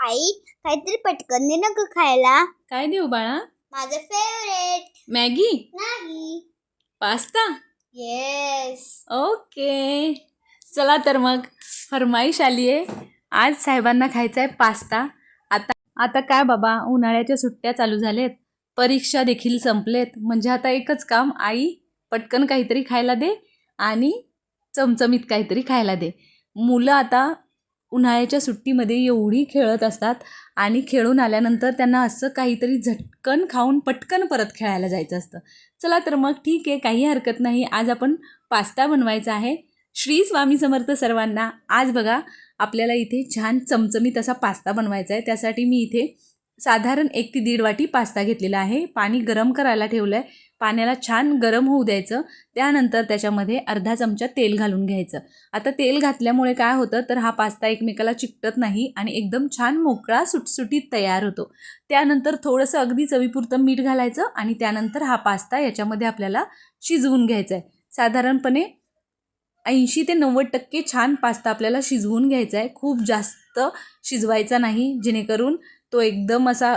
आई काहीतरी पटकन दे ना ग खायला. काय देऊ बाळा? माझं फेवरेट मॅगी? नाही पास्ता? Yes okay. चला तर मग फरमाईश आली आहे. आज साहेबांना खायचा आहे पास्ता. आता आता काय बाबा उन्हाळ्याच्या सुट्ट्या चालू झालेत. परीक्षा देखील संपलेत. म्हणजे आता एकच काम आई पटकन काहीतरी खायला दे आणि चमचमीत काहीतरी खायला दे. मुलं आता उन्हाळ्याच्या सुट्टीमध्ये एवढी खेळत असतात आणि खेळून आल्यानंतर त्यांना असं काहीतरी झटकन खाऊन पटकन परत खेळायला जायचं असतं. चला तर मग ठीक आहे काही हरकत नाही. आज आपण पास्ता बनवायचा आहे. श्री स्वामी समर्थ सर्वांना आज बघा आपल्याला इथे छान चमचमीत असा पास्ता बनवायचा आहे. त्यासाठी मी इथे साधारण एक ते दीड वाटी पास्ता घेतलेला आहे. पाणी गरम करायला ठेवलं आहे पाण्याला छान गरम होऊ द्यायचं. त्यानंतर त्याच्यामध्ये अर्धा चमचा तेल घालून घ्यायचं. आता तेल घातल्यामुळे काय होतं तर हा पास्ता एकमेकाला चिकटत नाही आणि एकदम छान मोकळा सुटसुटीत तयार होतो. त्यानंतर थोडंसं अगदी चवीपुरतं मीठ घालायचं आणि त्यानंतर हा पास्ता याच्यामध्ये आपल्याला शिजवून घ्यायचा आहे साधारणपणे ऐंशी ते नव्वद टक्के छान पास्ता आपल्याला शिजवून घ्यायचा आहे खूप जास्त शिजवायचा नाही जेणेकरून तो एकदम असा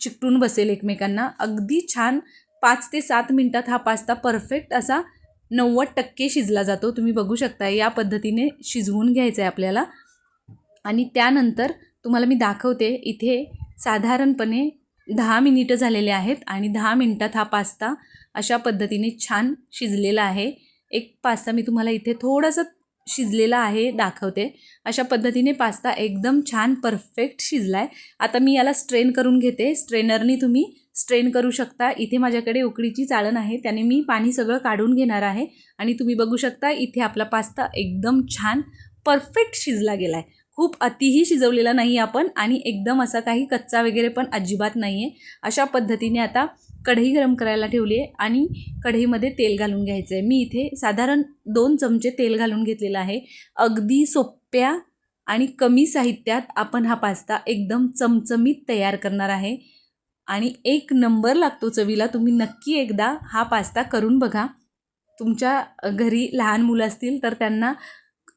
चिकटून बसेल एकमेकांना. अगदी छान पाच ते सात मिनटात हा पास्ता परफेक्ट असा नव्वद टक्के शिजला जातो. तुम्ही बघू शकता या पद्धतीने शिजवून घ्यायचं आहे आपल्याला. आणि त्यानंतर तुम्हाला मी दाखवते इथे साधारणपणे दहा मिनिटं झालेले आहेत आणि दहा मिनटात हा पास्ता अशा पद्धतीने छान शिजलेला आहे. एक पास्ता मी तुम्हाला इथे थोडंसं शिजलेला आहे दाखवते. अशा पद्धतीने पास्ता एकदम छान परफेक्ट शिजला आहे आता मी याला स्ट्रेन करून घेते. स्ट्रेनरनी तुम्ही स्ट्रेन करू शकता. इथे माझ्याकडे उकडीची चाळण आहे. त्याने मी पाणी सगळं काढून घेणार आहे. आणि तुम्ही बघू शकता इथे आपला पास्ता एकदम छान परफेक्ट शिजला गेला आहे खूप अतिही शिजवलेला नाही आपण आणि एकदम असा काही कच्चा वगैरे पण अजिबात नाही आहे अशा पद्धतीने आता कढई गरम करायला ठेवली आहे आणि कढईमध्ये तेल घालून घ्यायचं आहे. मी इथे साधारण दोन चमचे तेल घालून घेतलेलं आहे. अगदी सोप्या आणि कमी साहित्यात आपण हा पास्ता एकदम चमचमीत तयार करणार आहे. आणि एक नंबर लागतो चवीला तुम्ही नक्की एकदा हा पास्ता करून बघा. तुमच्या घरी लहान मुलं असतील तर त्यांना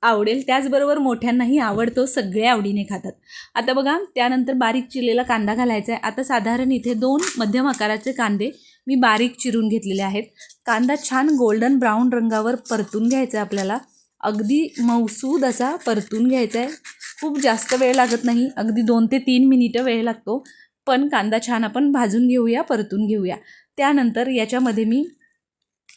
आवडेल त्याचबरोबर मोठ्यांनाही आवडतो सगळे आवडीने खातात. आता बघा त्यानंतर बारीक चिरलेला कांदा घालायचा आहे आता साधारण इथे दोन मध्यम आकाराचे कांदे मी बारीक चिरून घेतलेले आहेत. कांदा छान गोल्डन ब्राऊन रंगावर परतून घ्यायचा आहे आपल्याला. अगदी मौसूद असा परतून घ्यायचा आहे खूप जास्त वेळ लागत नाही अगदी दोन ते तीन मिनिटं वेळ लागतो. पण कांदा छान आपण भाजून घेऊया परतून घेऊया. त्यानंतर याच्यामध्ये मी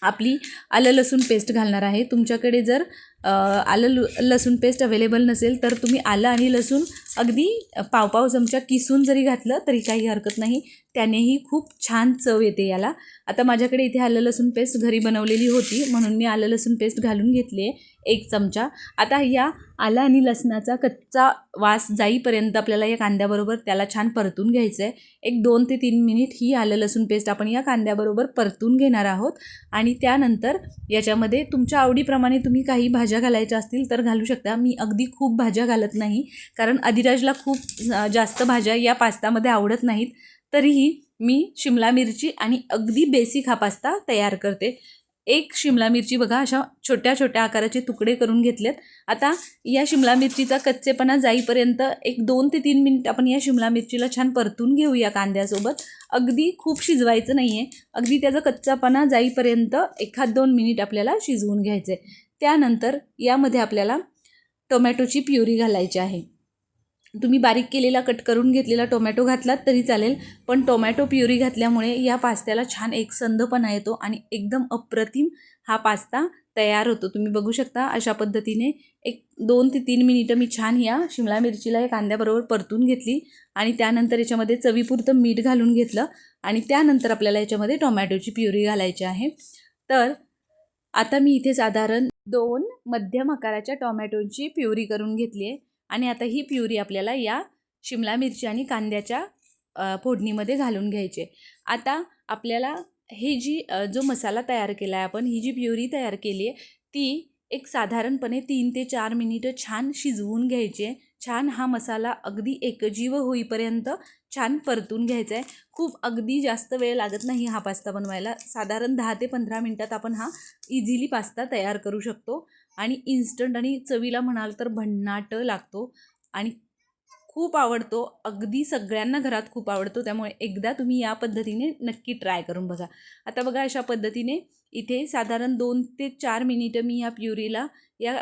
आपली आलं लसूण पेस्ट घालणार आहे. तुमच्याकडे जर आलं लु लसूण पेस्ट अवेलेबल नसेल तर तुम्ही आलं आणि लसूण अगदी पाव पाव चमचा किसून जरी घातलं तरी काही हरकत नाही. त्यानेही खूप छान चव येते याला. आता माझ्याकडे इथे आलं लसूण पेस्ट घरी बनवलेली होती म्हणून मी आलं लसूण पेस्ट घालून घेतली आहे एक चमचा. आता या आलं आणि लसणाचा कच्चा वास जाईपर्यंत आपल्याला या कांद्याबरोबर त्याला छान परतून घ्यायचं आहे एक दोन ते तीन मिनिट ही आलं लसूण पेस्ट आपण या कांद्याबरोबर परतून घेणार आहोत. आणि त्यानंतर याच्यामध्ये तुमच्या आवडीप्रमाणे तुम्ही काही भाज्या घालायच्या असतील तर घालू शकता. मी अगदी खूप भाज्या घालत नाही कारण अधिराजला खूप जास्त भाज्या या पास्तामध्ये आवडत नाहीत. तरीही मी शिमला मिरची आणि अगदी बेसिक हा पास्ता तयार करते. एक शिमला मिरची बघा अशा छोट्या छोट्या आकाराचे तुकडे करून घेतलेत. आता या शिमला मिरचीचा कच्चेपणा जाईपर्यंत एक दोन ते तीन मिनिट आपण या शिमला मिरचीला छान परतून घेऊया कांद्यासोबत. अगदी खूप शिजवायचं नाही आहे अगदी त्याचा कच्चापणा जाईपर्यंत एखाद दोन मिनिट आपल्याला शिजवून घ्यायचं आहे त्यानंतर यामध्ये आपल्याला टोमॅटोची प्युरी घालायची आहे. तुम्ही बारीक केलेला कट करून घेतलेला टोमॅटो घातलात तरी चालेल पण टोमॅटो प्युरी घातल्यामुळे या पास्त्याला छान एक संदपणा येतो आणि एकदम अप्रतिम हा पास्ता तयार होतो. तुम्ही बघू शकता अशा पद्धतीने एक दोन ते तीन मिनिटं मी छान या शिमला मिरचीला या कांद्याबरोबर परतून घेतली आणि त्यानंतर याच्यामध्ये चवीपुरतं मीठ घालून घेतलं आणि त्यानंतर आपल्याला याच्यामध्ये टोमॅटोची प्युरी घालायची आहे. तर आता मी इथे साधारण दोन मध्यम आकाराच्या टोमॅटोची प्युरी करून घेतली आहे. आणि आता ही प्युरी आपल्याला या शिमला मिरची आणि कांद्याच्या फोडणीमध्ये घालून घ्यायची आता आपल्याला हे जी जो मसाला तयार केला आहे आपण ही जी प्युरी तयार केली आहे ती एक साधारणपणे तीन ते चार मिनिटं छान शिजवून घ्यायचे. छान हा मसाला अगदी एकजीव होईपर्यंत छान परतून घ्यायचा आहे खूप अगदी जास्त वेळ लागत नाही हा पास्ता बनवायला. साधारण दहा ते पंधरा मिनटात आपण हा इझिली पास्ता तयार करू शकतो. आणि इन्स्टंट आणि चवीला म्हणाल तर भन्नाट लागतो. आणि खूप आवडतो. अगदी सगळ्यांना घरात खूप आवडतो. त्यामुळे एकदा तुम्ही या पद्धतीने नक्की ट्राय करून बघा. आता बघा अशा पद्धतीने इथे साधारण दोन ते चार मिनिटं मी या प्युरीला या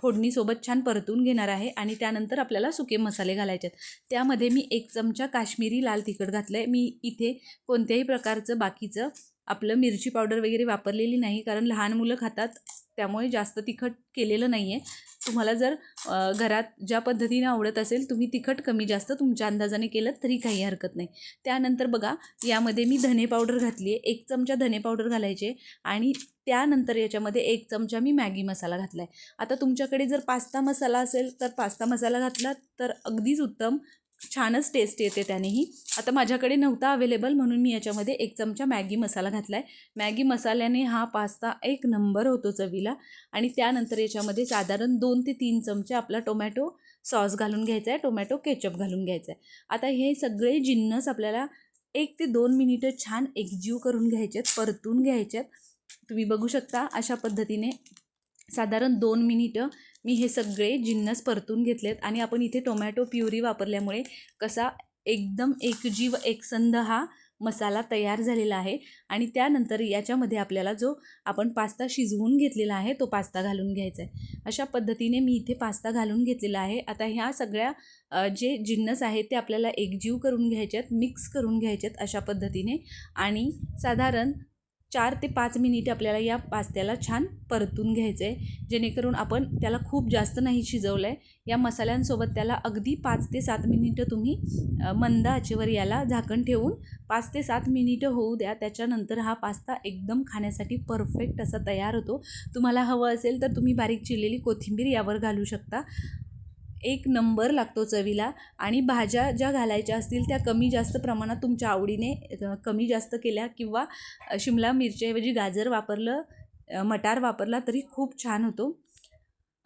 फोडणीसोबत छान परतून घेणार आहे आणि त्यानंतर आपल्याला सुके मसाले घालायचे आहेत. त्यामध्ये मी एक चमचा काश्मीरी लाल तिखट घातलं आहे मी इथे कोणत्याही प्रकारचं बाकीचं आपलं मिरची पावडर वगैरे वापरलेली नाही कारण लहान मुलं खातात त्यामुळे जास्त तिखट केलेलं नाही आहे तुम्हाला जर घरात ज्या पद्धतीने आवडत असेल तुम्ही तिखट कमी जास्त तुमच्या अंदाजाने केलं तरी काही हरकत नाही. त्यानंतर बघा यामध्ये मी धने पावडर घातली आहे एक चमचा धने पावडर घालायचे आणि त्यानंतर याच्यामध्ये एक चमचा मी मॅगी मसाला घातला आहे आता तुमच्याकडे जर पास्ता मसाला असेल तर पास्ता मसाला घातला तर अगदीच उत्तम छानच टेस्ट येते त्यानेही. आता माझ्याकडे नव्हता अवेलेबल म्हणून मी याच्यामध्ये एक चमचा मॅगी मसाला घातला आहे मॅगी मसाल्याने हा पास्ता एक नंबर होतो चवीला. आणि त्यानंतर याच्यामध्ये साधारण दोन ते तीन चमचे आपला टोमॅटो सॉस घालून घ्यायचा आहे टोमॅटो केचप घालून घ्यायचा आहे आता हे सगळे जिन्नस आपल्याला एक ते दोन मिनिटं छान एकजीव करून घ्यायचे आहेत परतून घ्यायचे आहेत तुम्ही बघू शकता अशा पद्धतीने साधारण दोन मिनिटं मी हे सगळे जिन्नस परतून घेतलेत आणि आपण इथे टोमॅटो प्युरी वापरल्यामुळे कसा एकदम एकजीव एकसंध हा मसाला तयार झालेला आहे. आणि त्यानंतर याच्यामध्ये आपल्याला जो आपण पास्ता शिजवून घेतलेला आहे तो पास्ता घालून घ्यायचा आहे. अशा पद्धतीने मी इथे पास्ता घालून घेतलेला आहे. आता ह्या सगळ्या जे जिन्नस आहेत ते आपल्याला एकजीव करून घ्यायचे आहेत मिक्स करून घ्यायचे आहेत अशा पद्धतीने. आणि साधारण चार ते पाच मिनिट आपल्याला या पास्त्याला छान परतून घ्यायचं आहे जेणेकरून आपण त्याला खूप जास्त नाही शिजवलं आहे या मसाल्यांसोबत त्याला अगदी पाच ते सात मिनिटं तुम्ही मंद आचेवर याला झाकण ठेवून पाच ते सात मिनिटं होऊ द्या. त्याच्यानंतर हा पास्ता एकदम खाण्यासाठी परफेक्ट असा तयार होतो. तुम्हाला हवं असेल तर तुम्ही बारीक चिरलेली कोथिंबीर यावर घालू शकता. एक नंबर लागतो चवीला आणि भाज्या ज्या घालायच्या असतील त्या कमी जास्त प्रमाणात तुमच्या आवडीने कमी जास्त केल्या किंवा शिमला मिरच्याऐवजी गाजर वापरलं मटार वापरला तरी खूप छान होतो.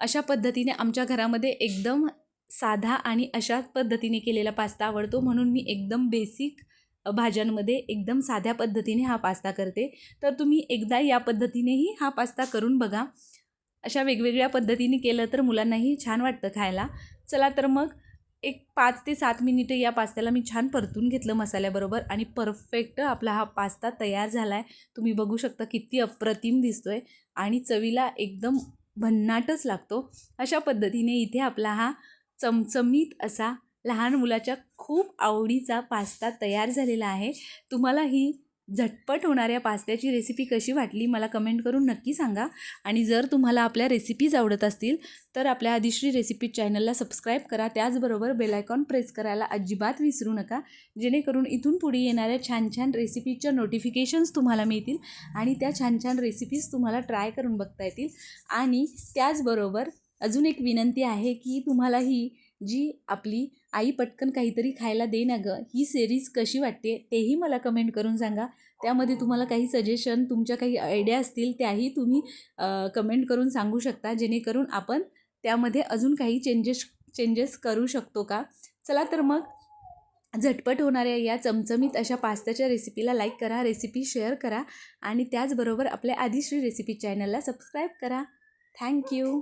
अशा पद्धतीने आमच्या घरामध्ये एकदम साधा आणि अशा पद्धतीने केलेला पास्ता आवडतो. म्हणून मी एकदम बेसिक भाज्यांमध्ये एकदम साध्या पद्धतीने हा पास्ता करते. तर तुम्ही एकदा या पद्धतीनेही हा पास्ता करून बघा. अशा वेगवेगळ्या पद्धतीने केलं तर मुलांनाही छान वाटतं खायला. चला तर मग एक पाच ते सात मिनिटं या पास्त्याला मी छान परतून घेतलं मसाल्याबरोबर आणि परफेक्ट आपला हा पास्ता तयार झाला आहे तुम्ही बघू शकता किती अप्रतिम दिसतो आहे आणि चवीला एकदम भन्नाटच लागतो. अशा पद्धतीने इथे आपला हा चमचमीत असा लहान मुलाच्या खूप आवडीचा पास्ता तयार झालेला आहे. तुम्हाला ही झटपट होणाऱ्या पास्त्याची रेसिपी कशी वाटली मला कमेंट करून नक्की सांगा. आणि जर तुम्हाला आपल्या रेसिपीज आवडत असतील तर आपल्या आदिश्री रेसिपी चॅनलला सबस्क्राईब करा. त्याचबरोबर बेलायकॉन प्रेस करायला अजिबात विसरू नका. जेणेकरून इथून पुढे येणाऱ्या छान छान रेसिपीच्या नोटिफिकेशन्स तुम्हाला मिळतील आणि त्या छान छान रेसिपीज तुम्हाला ट्राय करून बघता येतील. आणि त्याचबरोबर अजून एक विनंती आहे की तुम्हाला ही जी आपली आई पटकन काहीतरी खायला दे ना गं. ही सिरीज कशी वाटते तेही मला कमेंट करून सांगा. त्यामध्ये तुम्हाला काही सजेशन तुमच्या काही आयडिया असतील त्याही तुम्ही कमेंट करून सांगू शकता. जेणेकरून आपण त्यामध्ये अजून काही चेंजेस चेंजेस करू शकतो का? चला तर मग झटपट होणाऱ्या या चमचमीत अशा पास्त्याच्या रेसिपीला लाईक करा रेसिपी शेअर करा आणि त्याचबरोबर आपल्या आदिश्री रेसिपी चॅनलला सबस्क्राईब करा. Thank you